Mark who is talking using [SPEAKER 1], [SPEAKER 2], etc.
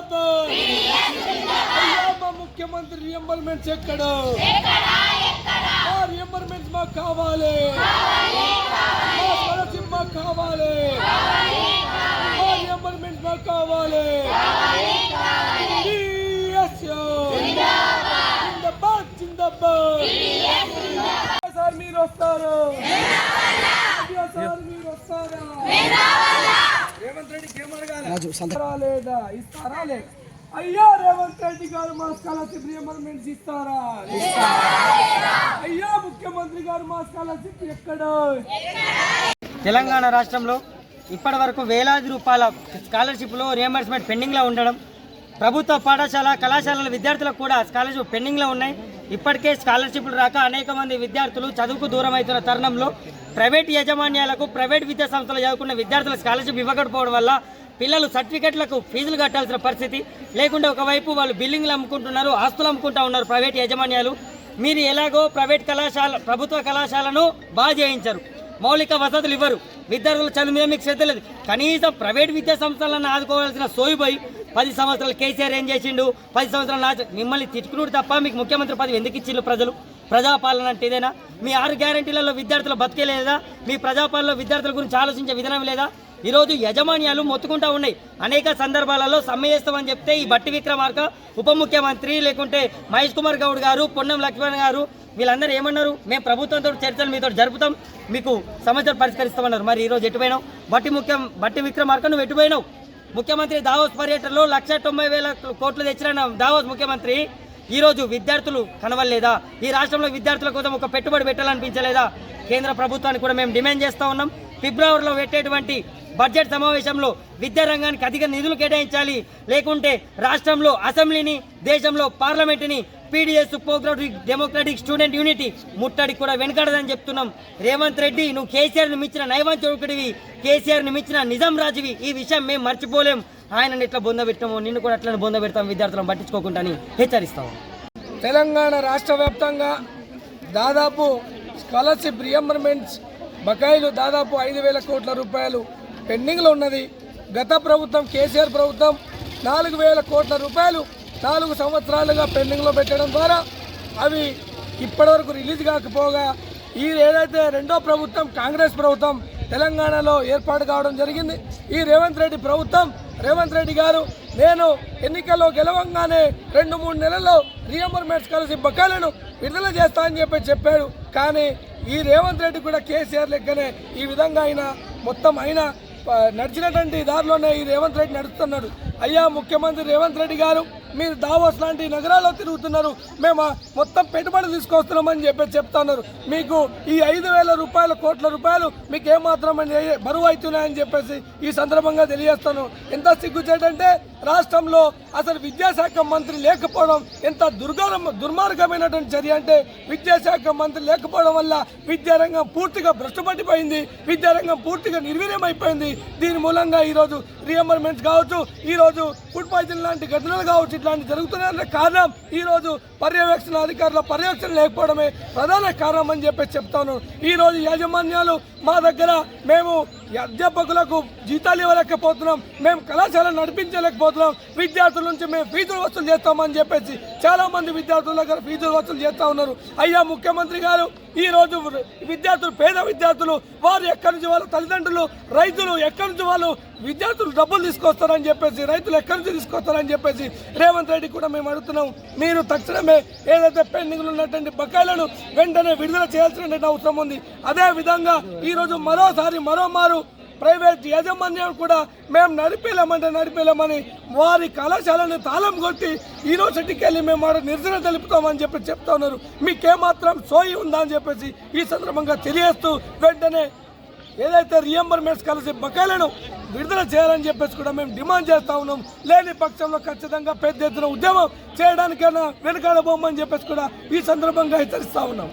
[SPEAKER 1] జిందాబాద్. అయ్యా ముఖ్యమంత్రి రియంబర్మెంట్స్ ఎక్కడ? మా రియంబర్మెంట్స్ మాకు కావాలి. మా స్కాలర్షిప్ మాకు కావాలి. మా రియంబర్మెంట్స్ మాకు కావాలి. జిందాబాద్ జిందాబాద్. సార్ మీరు వస్తారు? సార్ మీరు వస్తారా? రేవంత్ రెడ్డికి ఏమడగాలి ఇస్తారా లేదా ఇస్తారా లేదా అయ్యా రేవంత్ రెడ్డి గారు మా స్కాలర్షిప్ రియంబర్మెంట్స్ ఇస్తారా? అయ్యా ముఖ్యమంత్రి గారు మా స్కాలర్షిప్ ఎక్కడ?
[SPEAKER 2] తెలంగాణ రాష్ట్రంలో ఇప్పటి వరకు వేలాది రూపాయల స్కాలర్షిప్లో రియంబర్స్మెంట్ పెండింగ్లో ఉండడం ప్రభుత్వ పాఠశాల కళాశాలల విద్యార్థులకు కూడా స్కాలర్షిప్ పెండింగ్లో ఉన్నాయి. ఇప్పటికే స్కాలర్షిప్లు రాక అనేక మంది విద్యార్థులు చదువుకు దూరం అవుతున్న తరుణంలో ప్రైవేట్ యాజమాన్యాలకు ప్రైవేట్ విద్యా సంస్థలు చదువుకున్న విద్యార్థుల స్కాలర్షిప్ ఇవ్వకపోవడం వల్ల పిల్లలు సర్టిఫికెట్లకు ఫీజులు కట్టాల్సిన పరిస్థితి. లేకుండా ఒకవైపు వాళ్ళు బిల్డింగ్లు అమ్ముకుంటున్నారు ఆస్తులు అమ్ముకుంటా ఉన్నారు ప్రైవేట్ యాజమాన్యాలు. మీరు ఎలాగో ప్రైవేట్ కళాశాల ప్రభుత్వ కళాశాలను బాగా చేయించరు. మౌలిక వసతులు ఇవ్వరు. విద్యార్థుల చదువు మీద మీకు శ్రద్ధ లేదు. కనీసం ప్రైవేట్ విద్యా సంస్థలను ఆదుకోవాల్సిన సోయిపోయి పది సంవత్సరాలు కేసీఆర్ ఏం చేసిండు? పది సంవత్సరాలు నా మిమ్మల్ని తిట్టుకున్నాడు తప్ప మీకు ముఖ్యమంత్రి పదవి ఎందుకు ఇచ్చిండు ప్రజలు? ప్రజాపాలన అంటే ఇదేనా మీ ఆరు గ్యారంటీలలో విద్యార్థులు బతికేలేదా మీ ప్రజాపాలనలో విద్యార్థుల గురించి ఆలోచించే విధానం లేదా? ఈరోజు యజమాన్యాలు మొత్తుకుంటా ఉన్నాయి. అనేక సందర్భాలలో సమ్మె చేస్తామని చెప్తే ఈ బట్టి విక్రమార్క ఉప ముఖ్యమంత్రి లేకుంటే మహేష్ కుమార్ గౌడ్ గారు పొన్నం లక్ష్మణ్ గారు వీళ్ళందరూ ఏమన్నారు? మేము ప్రభుత్వంతో చర్చలు మీతో జరుపుతాం. మీకు సమస్యలు పరిష్కరిస్తామన్నారు. మరి ఈరోజు ఎటుపోయినావు బట్టి ముఖ్యం బట్టి విక్రమార్క నువ్వు ఎటుపోయినావు ముఖ్యమంత్రి దావోస్ పర్యటనలో లక్ష తొంభై వేల కోట్లు తెచ్చిన దావోస్ ముఖ్యమంత్రి ఈరోజు విద్యార్థులు కనవలేదా? ఈ రాష్ట్రంలో విద్యార్థుల కోసం ఒక పెట్టుబడి పెట్టాలనిపించలేదా? కేంద్ర ప్రభుత్వాన్ని కూడా మేము డిమాండ్ చేస్తూ ఉన్నాం. ఫిబ్రవరిలో పెట్టేటువంటి బడ్జెట్ సమావేశంలో విద్యా రంగానికి అధిక నిధులు కేటాయించాలి. లేకుంటే రాష్ట్రంలో అసెంబ్లీని దేశంలో పార్లమెంటుని PDS progressive democratic student unity ముట్టడి కూడా వెనకడదని చెప్తున్నాం. రేవంత్ రెడ్డి నువ్వు కేసీఆర్ని మించిన చౌకడివి కేసీఆర్ని మించిన నిజాం రాజువి. ఈ విషయం మేము మర్చిపోలేం. ఆయనని ఎట్లా బొంద పెట్టాము నిన్ను కూడా అట్లనే బొంద పెడతాం విద్యార్థులను పట్టించుకోకుండా అని హెచ్చరిస్తాము.
[SPEAKER 1] తెలంగాణ రాష్ట్ర వ్యాప్తంగా దాదాపు స్కాలర్షిప్ రియంబర్మెంట్స్ బకాయిలు దాదాపు ఐదు వేల కోట్ల రూపాయలు పెండింగ్లో ఉన్నది. గత ప్రభుత్వం కేసీఆర్ ప్రభుత్వం నాలుగు వేల కోట్ల రూపాయలు నాలుగు సంవత్సరాలుగా పెండింగ్లో పెట్టడం ద్వారా అవి ఇప్పటివరకు రిలీజ్ కాకపోగా ఈ ఏదైతే రెండో ప్రభుత్వం కాంగ్రెస్ ప్రభుత్వం తెలంగాణలో ఏర్పాటు కావడం జరిగింది. ఈ రేవంత్ రెడ్డి ప్రభుత్వం రేవంత్ రెడ్డి గారు నేను ఎన్నికల్లో గెలవంగానే రెండు మూడు నెలల్లో రియంబర్మెంట్స్ కలిసి బకాలను విడుదల చేస్తా అని చెప్పి చెప్పాడు. కానీ ఈ రేవంత్ రెడ్డి కూడా కేసీఆర్ లెక్కనే ఈ విధంగా ఆయన మొత్తం అయినా నడిచినటువంటి దారిలోనే ఈ రేవంత్ రెడ్డి నడుస్తున్నాడు. అయ్యా ముఖ్యమంత్రి రేవంత్ రెడ్డి గారు మీరు దావోస్ లాంటి నగరాల్లో తిరుగుతున్నారు మేము మొత్తం పెట్టుబడి తీసుకొస్తున్నామని చెప్పి చెప్తున్నారు. మీకు ఈ ఐదు వేల రూపాయల కోట్ల రూపాయలు మీకు ఏమాత్రం బరువు అవుతున్నాయని చెప్పేసి ఈ సందర్భంగా తెలియజేస్తాను. ఎంత సిగ్గుచేటంటే రాష్ట్రంలో అసలు విద్యాశాఖ మంత్రి లేకపోవడం ఎంత దుర్గరం దుర్మార్గమైనటువంటి చర్య అంటే విద్యాశాఖ మంత్రి లేకపోవడం వల్ల విద్యారంగం పూర్తిగా భ్రష్టుపట్టిపోయింది విద్యారంగం పూర్తిగా నిర్వీర్యమైపోయింది. దీని మూలంగా ఈరోజు రియంబర్మెంట్స్ కావచ్చు ఈరోజు ఫుడ్ పాయిజన్ లాంటి ఘటనలు కావచ్చు ఇట్లాంటి జరుగుతున్నాయన్న కారణం ఈరోజు పర్యవేక్షణ అధికారుల పర్యవేక్షణ లేకపోవడమే ప్రధాన కారణం అని చెప్పి చెప్తాను. ఈరోజు యాజమాన్యాలు మా దగ్గర మేము అధ్యాపకులకు జీతాలు ఇవ్వలేకపోతున్నాం. మేము కళాశాల నడిపించలేకపోతున్నాం. విద్యార్థుల నుంచి మేము ఫీజులు వసూలు చేస్తామని చెప్పేసి చాలా మంది విద్యార్థుల దగ్గర ఫీజులు వసూలు చేస్తా ఉన్నారు. అయ్యా ముఖ్యమంత్రి గారు ఈ రోజు విద్యార్థులు పేద విద్యార్థులు వారు ఎక్కడి నుంచి వాళ్ళ తల్లిదండ్రులు రైతులు ఎక్కడి నుంచి వాళ్ళు విద్యార్థులు డబ్బులు తీసుకొస్తారని చెప్పేసి రైతులు ఎక్కడి నుంచి తీసుకొస్తారని చెప్పేసి రేపు రేవంత్ రెడ్డి కూడా మేము అడుగుతున్నాం మీరు తక్షణమే ఏదైతే పెండింగ్లు ఉన్నటువంటి బకాయిలను వెంటనే విడుదల చేయాల్సిన అవసరం ఉంది. అదే విధంగా ఈరోజు మరోసారి మరోమారు ప్రైవేట్ యాజమాన్యం కూడా మేము నడిపేలామంటే నడిపేలామని వారి కళాశాలను తాళం కొట్టి యూనివర్సిటీకి వెళ్ళి మేము ఆడ నిరసన తెలుపుతామని చెప్పి చెప్తా ఉన్నారు. మీకేమాత్రం సోయి ఉందా అని చెప్పేసి ఈ సందర్భంగా తెలియజేస్తూ వెంటనే ఏదైతే రియంబర్మెంట్స్ కలిసి బకాయిలను విడుదల చేయాలని చెప్పేసి కూడా మేము డిమాండ్ చేస్తా ఉన్నాం. లేని పక్షంలో ఖచ్చితంగా పెద్ద ఎత్తున ఉద్యమం చేయడానికైనా వెనుకాడబోమని చెప్పేసి కూడా ఈ సందర్భంగా హెచ్చరిస్తా ఉన్నాం.